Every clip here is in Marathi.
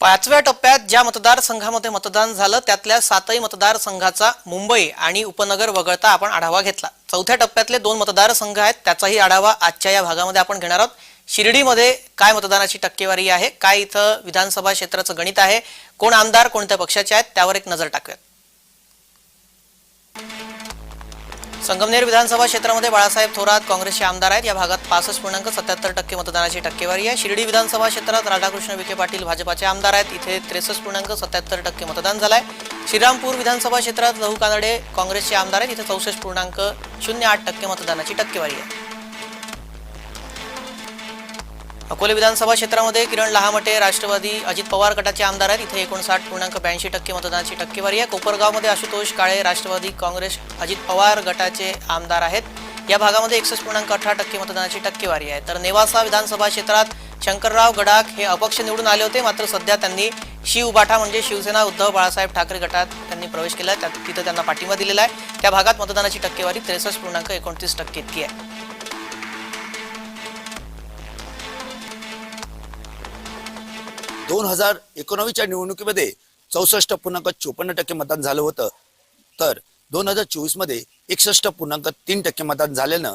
पाचव्या टप्प्यात ज्या मतदारसंघामध्ये मतदान झालं त्यातल्या सातही मतदारसंघाचा मुंबई आणि उपनगर वगळता आपण आढावा घेतला. चौथ्या टप्प्यातले दोन मतदारसंघ आहेत त्याचाही आढावा आजच्या या भागामध्ये आपण घेणार आहोत. शिर्डीमध्ये काय मतदानाची टक्केवारी आहे? काय इथं विधानसभा क्षेत्राचं गणित आहे? कोण आमदार कोणत्या पक्षाचे आहेत? त्यावर एक नजर टाकूयात. संगमनेर विधानसभा क्षेत्रामध्ये बाळासाहेब थोरात काँग्रेसचे आमदार आहेत. या भागात पासष्ट पूर्णांक सत्याहत्तर टक्के मतदानाची टक्केवारी आहे. शिर्डी विधानसभा क्षेत्रात राधाकृष्ण विखे पाटील भाजपाचे आमदार आहेत. इथे त्रेसष्ट पूर्णांक सत्याहत्तर टक्के मतदान झालंय. श्रीरामपूर विधानसभा क्षेत्रात लहू कानडे काँग्रेसचे आमदार आहेत. इथे चौसष्ट पूर्णांक शून्य आठ टक्के मतदानाची टक्केवारी आहे. अकोले विधानसभा क्षेत्रामध्ये किरण लहामटे राष्ट्रवादी अजित पवार गटाचे आमदार आहेत. इथे एकोणसाठ पूर्णांक ब्याऐंशी टक्के मतदानाची टक्केवारी आहे. कोपरगावमध्ये आशुतोष काळे राष्ट्रवादी काँग्रेस अजित पवार गटाचे आमदार आहेत. या भागामध्ये एकसष्ट पूर्णांक अठरा टक्के मतदानाची टक्केवारी आहे. तर नेवासा विधानसभा क्षेत्रात शंकरराव गडाख हे अपक्ष निवडून आले होते. मात्र सध्या त्यांनी शिव उबाठा म्हणजे शिवसेना उद्धव बाळासाहेब ठाकरे गटात त्यांनी प्रवेश केला. आहे त्यात- तिथं त्यांना पाठिंबा दिलेला आहे. त्या भागात मतदानाची टक्केवारी त्रेसष्ट पूर्णांक एकोणतीस टक्के इतकी आहे. दोन हजार एकोणावीसच्या निवडणुकीमध्ये चौसष्ट पूर्णांक चोपन्न टक्के मतदान झालं होतं. तर दोन हजार चोवीसमध्ये एकसष्ट पूर्णांक तीन टक्के मतदान झाल्यानं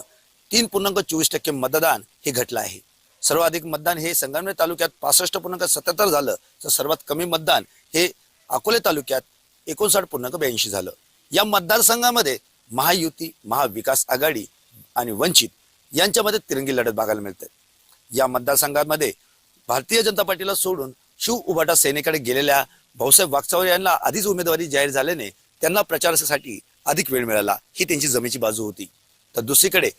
तीन पूर्णांक चोवीस टक्के मतदान हे घटलं आहे. सर्वाधिक मतदान हे संगमनेर तालुक्यात पासष्ट पूर्णांक सत्याहत्तर झालं तर सर्वात कमी मतदान हे अकोले तालुक्यात एकोणसाठ पूर्णांक ब्याऐंशी झालं. या मतदारसंघामध्ये महायुती महाविकास आघाडी आणि वंचित यांच्यामध्ये तिरंगी लढत बघायला मिळते. या मतदारसंघामध्ये भारतीय जनता पार्टीला सोडून शिव उभाटा सेनेकडे गेलेल्या भाऊसाहेब वागचावर यांना आधीच उमेदवारी जाहीर झाल्याने त्यांना प्रचारासाठी अधिक वेळ मिळाला. ही त्यांची जमेची बाजू होती. तर दुसरीकडे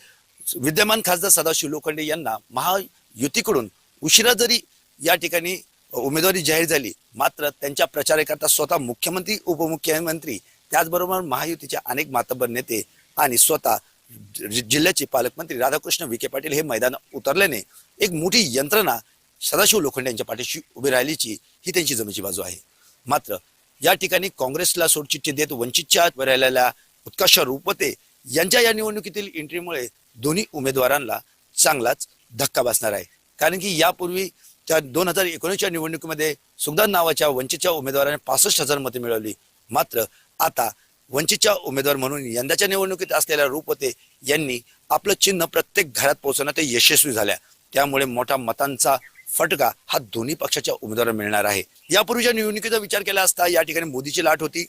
विद्यमान खासदार सदाशिव लोखंडे यांना महायुतीकडून उशिरा जरी या ठिकाणी उमेदवारी जाहीर झाली मात्र त्यांच्या प्रचाराकरता स्वतः मुख्यमंत्री उपमुख्यमंत्री त्याचबरोबर महायुतीचे अनेक मातब्बर नेते आणि स्वतः जिल्ह्याचे पालकमंत्री राधाकृष्ण विखे पाटील हे मैदान उतरल्याने एक मोठी यंत्रणा सदाशिव लोखंडे यांच्या पाठीशी उभी राहिलीची ही त्यांची जमेची बाजू आहे. मात्र या ठिकाणी काँग्रेसला सोडचिठ्ठी देत वंचितच्या राहिलेल्या उत्कर्ष रुपते यांच्या या निवडणुकीतील एंट्रीमुळे दोन्ही उमेदवारांना चांगलाच धक्का बसणार आहे. कारण की यापूर्वी त्या दोन हजार एकोणीसच्या निवडणुकीमध्ये सुगदान नावाच्या वंचितच्या उमेदवाराने पासष्ट हजार मते मिळवली. मात्र आता वंचितच्या उमेदवार म्हणून यंदाच्या निवडणुकीत असलेल्या रूपते यांनी आपलं चिन्ह प्रत्येक घरात पोहोचवण्यात ते यशस्वी झाल्या. त्यामुळे मोठा मतांचा फटका हा दोन्ही पक्षाच्या उमेदवारांना मिळणार आहे. यापूर्वीच्या निवडणुकीचा विचार केला असता या ठिकाणी मोदीची लाट होती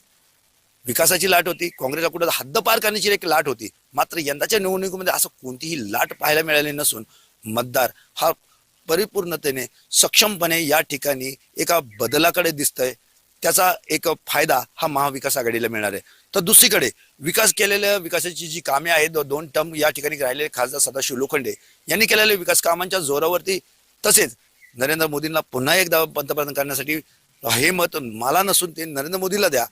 विकासाची लाट होती काँग्रेसला कुठं हद्द पार करण्याची एक लाट होती. मात्र यंदाच्या निवडणुकीमध्ये असं कोणतीही लाट पाहायला मिळाली नसून मतदार हा परिपूर्णतेने सक्षमपणे या ठिकाणी एका बदलाकडे दिसतंय. त्याचा एक फायदा हा महाविकास आघाडीला मिळणार आहे. तर दुसरीकडे विकास केलेल्या विकासाची जी कामे आहेत दोन टर्म या ठिकाणी राहिलेले खासदार सदाशिव लोखंडे यांनी केलेल्या विकास कामांच्या जोरावरती तसेच नरेंद्र मोदींना पुन्हा एकदा पंतप्रधान करण्यासाठी हे मत मला नसून ते नरेंद्र मोदीला द्या.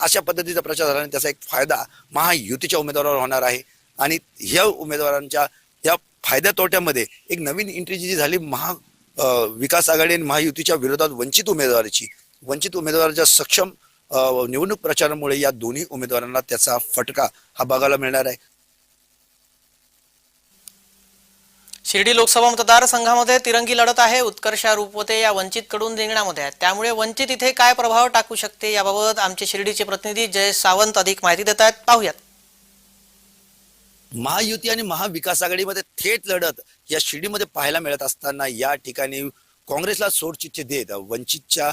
अशा पद्धतीचा प्रचार झाल्याने त्याचा एक फायदा महायुतीच्या उमेदवारावर होणार आहे. आणि ह्या उमेदवारांच्या या फायद्या तोट्यामध्ये एक नवीन एंट्री जी झाली महा विकास आघाडी आणि महायुतीच्या विरोधात वंचित उमेदवाराची. वंचित उमेदवाराच्या सक्षम निवडणूक प्रचारामुळे या दोन्ही उमेदवारांना त्याचा फटका हा बघायला मिळणार आहे. शिर्डी लोकसभा मतदारसंघामध्ये तिरंगी लढत आहे. उत्कर्षा रूपवते या वंचितकडून रिंगणामध्ये आहेत. त्यामुळे वंचित इथे काय प्रभाव टाकू शकते याबाबत आमचे शिर्डीचे प्रतिनिधी जय सावंत अधिक माहिती देत आहेत. पाहूयात. महायुती आणि महाविकास आघाडीमध्ये थेट लढत या शिर्डीमध्ये पाहायला मिळत असताना या ठिकाणी काँग्रेसला सोडचिठ्ठी देत वंचितच्या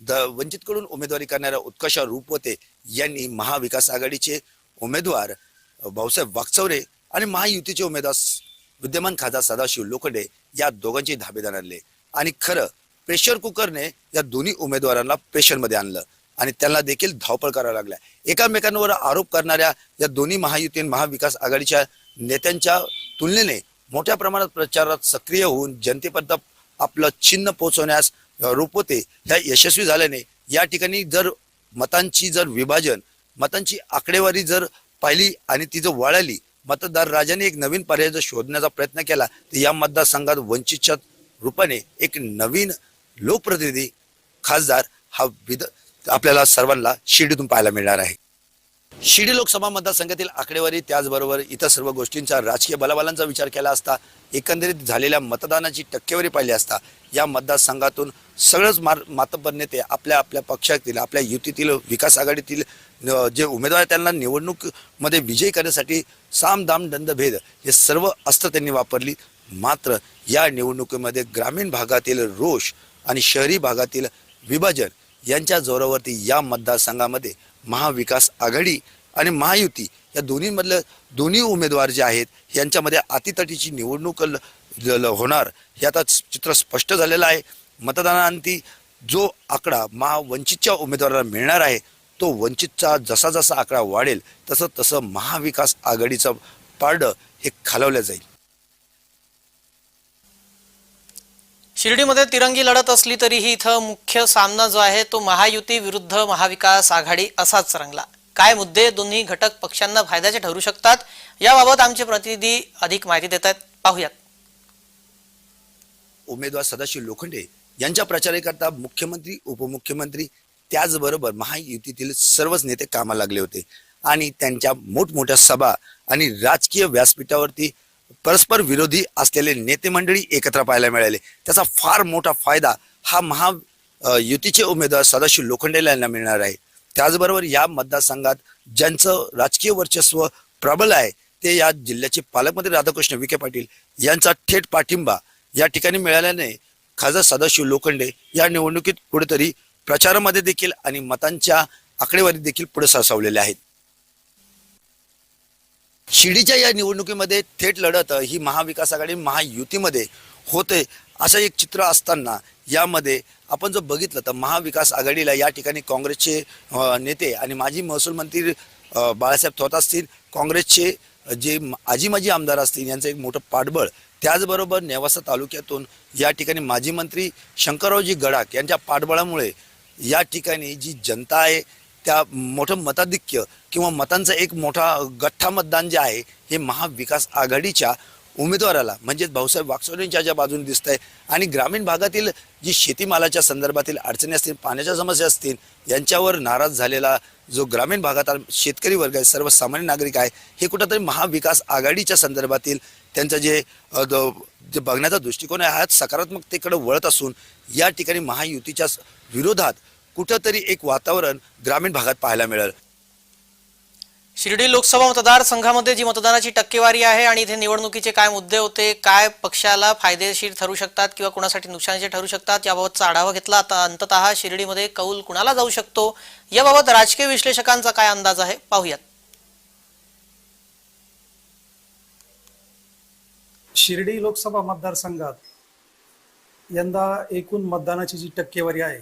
द- वंचितकडून उमेदवारी करणाऱ्या उत्कर्ष रूपवते यांनी महाविकास आघाडीचे उमेदवार भाऊसाहेब वागचौरे आणि महायुतीचे उमेदवार विद्यमान खासदार सदाशिव लोखंडे या दोघांचे धाबेदार आणले. आणि खरं प्रेशर कुकरने या दोन्ही उमेदवारांना प्रेशरमध्ये आणलं. आणि त्यांना देखील धावपळ करावं लागल्या. एकामेकांवर आरोप करणाऱ्या या दोन्ही महायुती महाविकास आघाडीच्या नेत्यांच्या तुलनेने मोठ्या प्रमाणात प्रचारात सक्रिय होऊन जनतेपर्यंत आपलं चिन्ह पोहोचवण्यास अ, रूपवते ह्या यशस्वी झाल्याने या ठिकाणी जर मतांची जर विभाजन मतांची आकडेवारी जर पाहिली आणि ती जर वळाली मतदार राजाने एक नवीन पर्याय जर शोधण्याचा प्रयत्न केला तर या मतदारसंघात वंचितच्या रूपाने एक नवीन लोकप्रतिनिधी खासदार हा विद आपल्याला सर्वांना शिर्डीतून पाहायला मिळणार आहे. शिर्डी लोकसभा मतदारसंघातील आकडेवारी त्याचबरोबर इतर सर्व गोष्टींचा राजकीय बलाबलांचा विचार केला असता एकंदरीत झालेल्या मतदानाची टक्केवारी पाहिली असता या मतदारसंघातून सगळंच मार मातब्बर नेते आपल्या आपल्या पक्षातील आपल्या युतीतील विकास आघाडीतील जे उमेदवार आहेत त्यांना निवडणूकमध्ये विजयी करण्यासाठी साम दाम दंडभेद हे सर्व अस्त्र त्यांनी वापरली. मात्र या निवडणुकीमध्ये ग्रामीण भागातील रोष आणि शहरी भागातील विभाजन यांच्या जोरावरती या मतदारसंघामध्ये महाविकास आघाडी आणि महायुती या दोन्हीमधलं दोन्ही उमेदवार जे आहेत यांच्यामध्ये अतितटीची निवडणूक ल- ल- होणार हे आता चित्र स्पष्ट झालेलं आहे. मतदानाअंती जो आकडा महावंचितच्या उमेदवाराला मिळणार आहे तो वंचितचा जसा जसा आकडा वाढेल तसं तसं महाविकास आघाडीचं पारडं हे खालवलं जाईल. शिर्डीमध्ये तिरंगी लढत असली तरीही इथं मुख्य सामना जो आहे तो महायुती विरुद्ध महाविकास आघाडी असाच रंगला. काय मुद्दे दोन्ही घटक पक्षांना फायद्याचे ठरू शकतात याबाबत आमचे प्रतिनिधी अधिक माहिती देत आहेत. पाहूयात. उमेदवार सदाशिव लोखंडे यांच्या प्रचाराकरता मुख्यमंत्री उपमुख्यमंत्री त्याचबरोबर महायुतीतील सर्वच नेते कामा लागले होते. आणि त्यांच्या मोठमोठ्या सभा आणि राजकीय व्यासपीठावरती परस्पर विरोधी असलेले नेते मंडळी एकत्र पाहायला मिळाले. त्याचा फार मोठा फायदा हा महा युतीचे उमेदवार सदाशिव लोखंडेला यांना मिळणार आहे. त्याचबरोबर या मतदारसंघात ज्यांचं राजकीय वर्चस्व प्रबल आहे ते या जिल्ह्याचे पालकमंत्री राधाकृष्ण विखे पाटील यांचा थेट पाठिंबा या ठिकाणी मिळाल्याने खासदार सदाशिव लोखंडे या निवडणुकीत कुठेतरी प्रचारामध्ये देखील आणि मतांच्या आकडेवारी देखील पुढे सरसावलेले आहेत. शिर्डीच्या या निवडणुकीमध्ये थेट लढत ही महाविकास आघाडी महायुतीमध्ये होते असं एक चित्र असताना यामध्ये आपण जर बघितलं तर महाविकास आघाडीला या ठिकाणी काँग्रेसचे नेते आणि माजी महसूल मंत्री बाळासाहेब थोरात असतील काँग्रेसचे जे आजी माजी आमदार असतील यांचं एक मोठं पाठबळ त्याचबरोबर नेवासा तालुक्यातून या ठिकाणी माजी मंत्री शंकररावजी गडाख यांच्या पाठबळामुळे या ठिकाणी जी जनता आहे त्या मोठं मताधिक्य किंवा मतांचा एक मोठा गठ्ठा मतदान जे आहे हे महाविकास आघाडीच्या उमेदवाराला म्हणजेच भाऊसाहेब वागचौरेंच्या ज्या बाजूने दिसत आहे आणि ग्रामीण भागातील जी शेतीमालाच्या संदर्भातील अडचणी असतील पाण्याच्या समस्या असतील यांच्यावर नाराज झालेला जो ग्रामीण भागात शेतकरी वर्ग आहे सर्वसामान्य नागरिक आहे हे कुठंतरी महाविकास आघाडीच्या संदर्भातील त्यांचं जे जे बघण्याचा दृष्टिकोन आहे हा सकारात्मकतेकडे वळत असून या ठिकाणी महायुतीच्या विरोधात कुठंतरी एक वातावरण ग्रामीण भागात पाहायला मिळेल. शिर्डी लोकसभा मतदारसंघामध्ये जी मतदानाची टक्केवारी आहे आणि इथे निवडणुकीचे काय मुद्दे होते काय पक्षाला फायदेशीर ठरू शकतात किंवा कुणासाठी नुकसानीचे ठरू शकतात याबाबतचा आढावा घेतला. आता अंततः शिर्डीमध्ये कौल कुणाला जाऊ शकतो? याबाबत राजकीय विश्लेषकांचा काय अंदाज आहे? पाहूयात. शिर्डी लोकसभा मतदारसंघात यंदा एकूण मतदानाची जी टक्केवारी आहे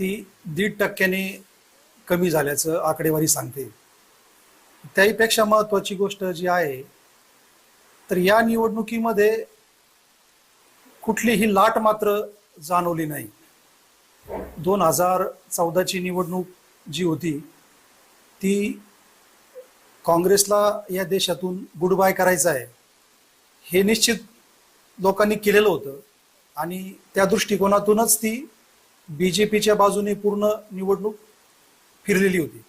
ती दीड टक्क्याने कमी झाल्याचं आकडेवारी सांगते. त्याहीपेक्षा महत्त्वाची गोष्ट जी आहे तर या निवडणुकीमध्ये कुठलीही लाट मात्र जाणवली नाही. दोन हजार चौदाची निवडणूक जी होती ती काँग्रेसला या देशातून गुड बाय करायचं आहे हे निश्चित लोकांनी केलेलं होतं आणि त्या दृष्टिकोनातूनच ती बी जे पीच्या बाजूने पूर्ण निवडणूक फिरलेली होती.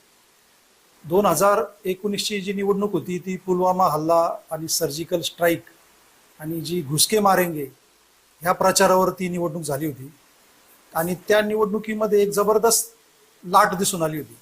दोन हजार एकोणीसची जी निवडणूक होती ती पुलवामा हल्ला आणि सर्जिकल स्ट्राईक आणि जी घुसके मारेंगे ह्या प्रचारावर ती निवडणूक झाली होती. आणि त्या निवडणुकीमध्ये एक जबरदस्त लाट दिसून आली होती.